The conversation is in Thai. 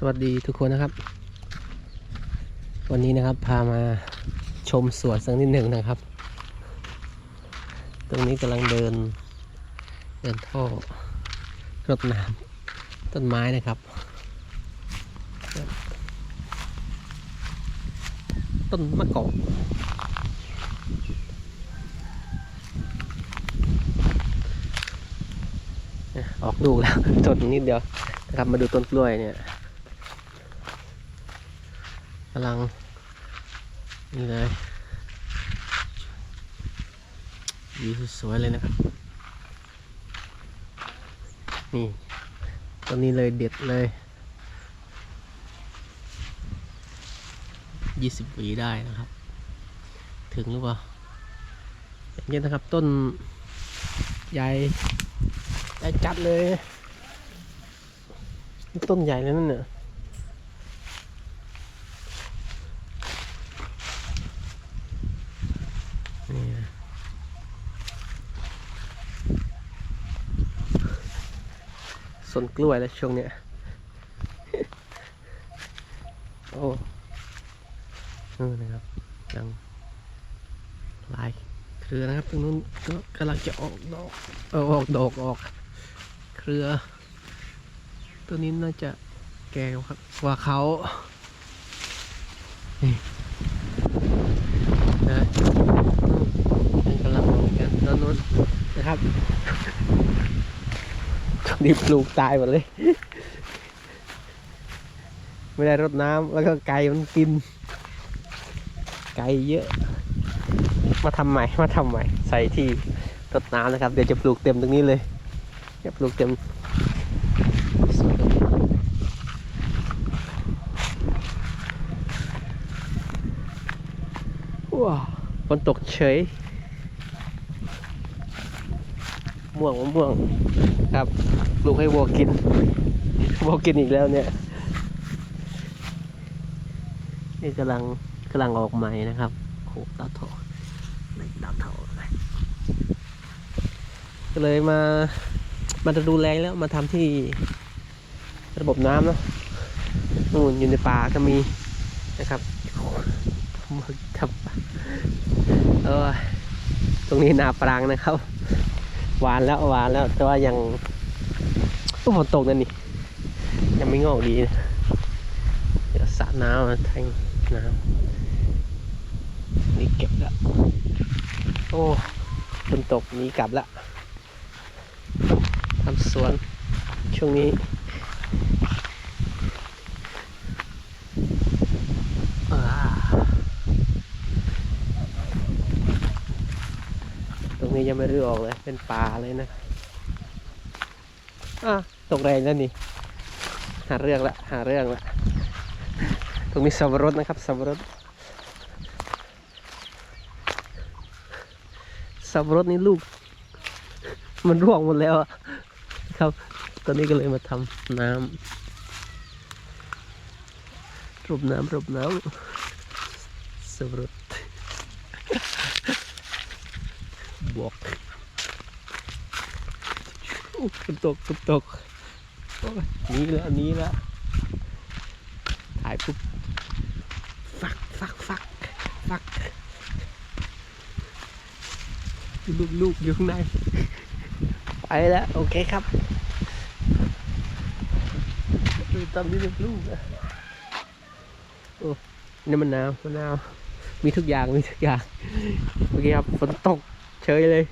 สวัสดีทุกคนนะครับ วันนี้นะครับพามาชมสวนสักนิดหนึ่งนะครับ ตรงนี้กำลังเดิน เดินท่อรดน้ำต้นไม้นะครับ ต้นมะกอกออกลูแล้วจดนิดเดียวนะครับมาดูต้นกล้วยเนี่ยำลัง นี่เลยดีสวยเลยนะครับ นี่ต้นนี้เลยเด็ดเลยยี่สิบวีได้นะครับ ถึงหรือเปล่าอย่างนี้นะครับต้นใหญ่ใหญ่จัดเลย ต้นใหญ่เลยนั่นเนี่ย นี่สนกล้วยแล้วช่วงเนี้ย โอ้เออนะครับยังลายเครือนะครับตรงนู้นก็กำลังจะออกดอกเออออกดอกออก เครือ ตัวนี้น่าจะแก่กว่าเขานี่ นะยังกำลังออกกันตอนนู้นนะครับตอนนี้ปลูกตายหมดเลย ไม่ได้รดน้ำแล้วก็ไก่มันกิน ไก่เยอะ มาทำใหม่มาทำใหม่ ใส่ที่รดน้ำนะครับ เดี๋ยวจะปลูกเต็มตรงนี้เลยจะปลูกเต็มสวยเลย ว้าฝนตกเฉย ม่วงมะม่วงครับลูกให้วัวกินวัวกินอีกแล้วเนี่ย นี่กำลังกำลังออกใหม่นะครับโขกดาวทอไม่ดาวทอก็เลยมา มาจะดูแลแล้วมาทำที่ระบบน้ำเนาะนู่นอยู่ในป่าก็มีนะครับ ครับเออตรงนี้นาปรางนะครับ หวานแล้วหวานแล้ว แต่ว่ายังฝนตกนั่นนี่ยังไม่งอกดีนะเดี๋ยวสระน้ำมาแทงน้ำนี่เก็บล้วโอ้ฝนตกนี้กลับล้วทำสวนช่วงนี้อ่าตรง นี้ยังไม่รื้อออกเลย เป็นป่าเลยนะอะตกแรงแล้วนี่ หาเรื่องละ หาเรื่องละ ตรงนี้สับปะรดนะครับสับปะรดสับปะรดนี่ลูก มันร่วงหมดแล้วครับ ตอนนี้ก็เลยมาทำน้ำรบน้ำรบน้ำสับปะรด บวกฝนตกฝนตกนี้ล้วหนี้ล้วถ่ายปุ๊บฟักฟักฟักฟักลูกลูกอยู่ข้างใน ไปแล้ว โอเคครับดูตอนนี้ลูกลูกอะโอ้นี่มันนาวมะนาว มีทุกอย่าง มีทุกอย่าง โอเคครับ ฝนตก เฉยเลย